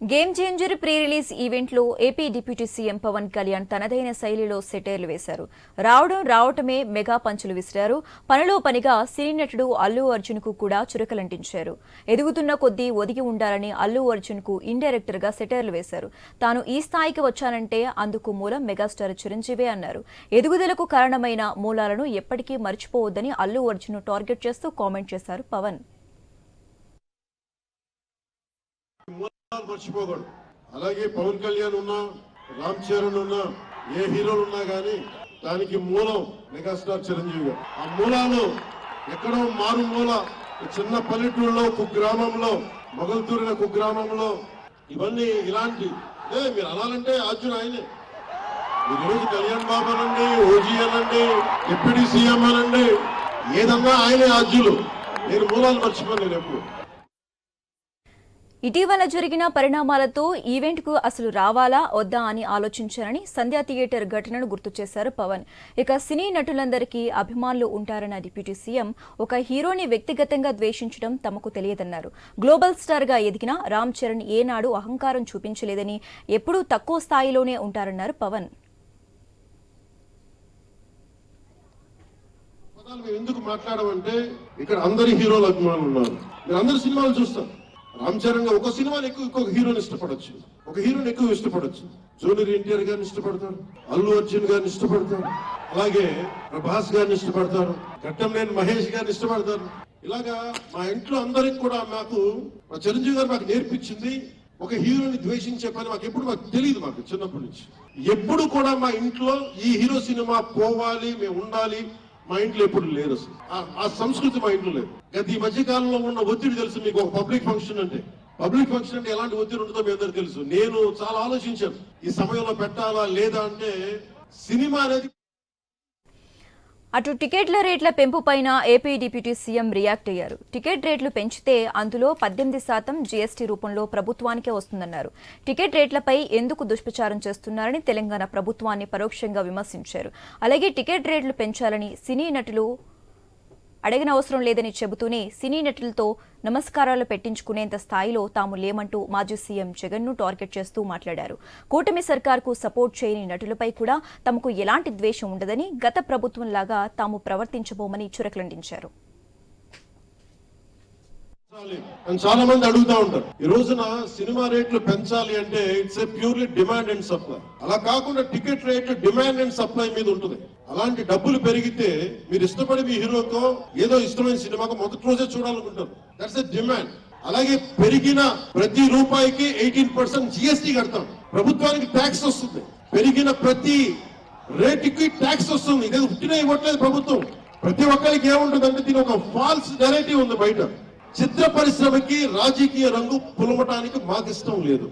Game changer pre release ఈవెంట్లో AP deputy CM Pawan Kalyan తనదైన శైలిలో సెటైర్లు వేశారు. రావడం రావటమే మెగా పంచులు విసిరారు. పనిలో పనిగా సినీ నటుడు అల్లు అర్జున్కు కూడా చురకలంటించారు. ఎదుగుతున్న కొద్దీ ఒదిగి ఉండాలని అల్లు అర్జున్కు ఇండైరెక్టర్గా సెటైర్లు వేశారు. తాను ఈ స్థాయికి వచ్చానంటే అందుకు మూలం మెగాస్టార్ చిరంజీవే అన్నారు. ఎదుగుదలకు కారణమైన మూలాలను ఎప్పటికీ మర్చిపోవద్దని అల్లు అర్జున్ టార్గెట్ చేస్తూ కామెంట్ చేశారు పవన్ మూలాలు మర్చిపోకూడదు. అలాగే పవన్ కళ్యాణ్ ఉన్నా రామ్ చరణ్ ఉన్నా ఏ హీరోలు ఉన్నా కానీ దానికి మూలం మెగాస్టార్ చిరంజీవి గారు. ఆ మూలాలు ఎక్కడో మారు మూల చిన్న పల్లెటూరులో కుగ్రామంలో గ్రామంలో మొగల్తూరిన కుగ్రామంలో గ్రామంలో ఇవన్నీ ఇలాంటి ఏ మీరు అనాలంటే అర్జున్ ఆయనే. ఈరోజు రోజు కళ్యాణ్ బాబు అనండి ఓజీ అనండి డిప్యూటీ సీఎం అనండి ఏదన్నా ఆయనే అర్జులు నేను మూలాలు మర్చిపోను నేను ఎప్పుడు. ఇటీవల జరిగిన పరిణామాలతో ఈవెంట్కు అసలు రావాలా వద్దా అని ఆలోచించారని సంధ్యా థియేటర్ ఘటనను గుర్తు చేశారు పవన్. ఇక సినీ నటులందరికీ అభిమానులు ఉంటారన్న డిప్యూటీ సీఎం ఒక హీరోని వ్యక్తిగతంగా ద్వేషించడం తమకు తెలియదన్నారు. గ్లోబల్ స్టార్గా ఎదిగిన రామ్ చరణ్ ఏనాడు అహంకారం చూపించలేదని ఎప్పుడూ తక్కువ స్థాయిలోనే ఉంటారన్నారు పవన్. ఎందుకు మాట్లాడమంటే ఇక్కడ అందరి హీరోలు అభిమానులు ఉన్నారు. మీరు అందరు సినిమాలు చూస్తారు. రామ్ చరణ్ గారు ఒక సినిమాని ఎక్కువ ఇంకొక హీరోని ఇష్టపడొచ్చు. ఒక హీరోని ఎక్కువ ఇష్టపడొచ్చు. జూనియర్ ఎన్టీఆర్ గారిని ఇష్టపడతారు. అల్లు అర్జున్ గారిని ఇష్టపడతారు. అలాగే ప్రభాస్ గారిని ఇష్టపడతారు. ఘట్టంలేని మహేష్ గారిని ఇష్టపడతారు. ఇలాగా మా ఇంట్లో అందరికి కూడా మాకు మా చిరంజీవి గారు మాకు నేర్పించింది ఒక హీరోని ద్వేషించే పని మాకు ఎప్పుడు మాకు తెలియదు మాకు చిన్నప్పటి నుంచి. ఎప్పుడు కూడా మా ఇంట్లో ఈ హీరో సినిమా పోవాలి మేము ఉండాలి. మా ఇంట్లో ఎప్పుడు లేదు అసలు. ఆ- సంస్కృతి మా ఇంట్లో లేదు. గత ఈ మధ్య కాలంలో ఉన్న ఒత్తిడి తెలుసు మీకు ఒక పబ్లిక్ ఫంక్షన్ అంటే. పబ్లిక్ ఫంక్షన్ అంటే ఎలాంటి ఒత్తిడి ఉంటుందో మీ అందరికి తెలుసు. నేను చాలా ఆలోచించాను. ఈ సమయంలో పెట్టాలా లేదా అంటే సినిమా అనేది అటు టికెట్ల రేట్ల పెంపుపైన ఏపీ డిప్యూటీ సీఎం రియాక్ట్ అయ్యారు. టికెట్ రేట్లు పెంచితే అందులో పద్దెనిమిది శాతం జీఎస్టీ రూపంలో ప్రభుత్వానికే వస్తుందన్నారు. టికెట్ రేట్లపై ఎందుకు దుష్ప్రచారం చేస్తున్నారని తెలంగాణ ప్రభుత్వాన్ని పరోక్షంగా విమర్శించారు. అలాగే టికెట్ రేట్లు పెంచాలని సినీ నటులు అడగిన అవసరం లేదని చెబుతూనే సినీ నటులతో నమస్కారాలు పెట్టించుకునేంత స్థాయిలో తాము లేమంటూ మాజీ సీఎం జగన్ను టార్గెట్ చేస్తూ మాట్లాడారు. కూటమి సర్కార్కు సపోర్ట్ చేయని నటులపై కూడా తమకు ఎలాంటి ద్వేషం ఉండదని గత ప్రభుత్వంలాగా తాము ప్రవర్తించబోమని చురకలండించారు. చాలా మంది అడుగుతా ఉంటారు. ఈ రోజున సినిమా రేట్లు పెంచాలి అంటే it's a purely demand and supply అలా కాకుండా ticket rate demand and supply మీద ఉంటుంది. అలాంటి డబ్బులు పెరిగితే మీరు ఇష్టపడి మీ హీరోతో ఏదో ఇష్టమైన సినిమాకు మొదటి రోజే చూడాలనుకుంటారు. దట్స్ ఎ డిమాండ్ అలాగే పెరిగిన ప్రతి రూపాయికి ఎయిటీన్ పర్సెంట్ జిఎస్టీ కడతాం. ప్రభుత్వానికి ట్యాక్స్ వస్తుంది. పెరిగిన ప్రతి రేటుకి ట్యాక్స్ వస్తుంది. ఇదే ఉట్టిన ఇవ్వట్లేదు ప్రభుత్వం. ప్రతి ఒక్కరికి ఏముంటుందంటే దీని ఒక ఫాల్స్ నెరేటివ్ ఉంది బయట. చిత్ర పరిశ్రమకి రాజకీయ రంగు పులమటానికి మాకు ఇష్టం లేదు.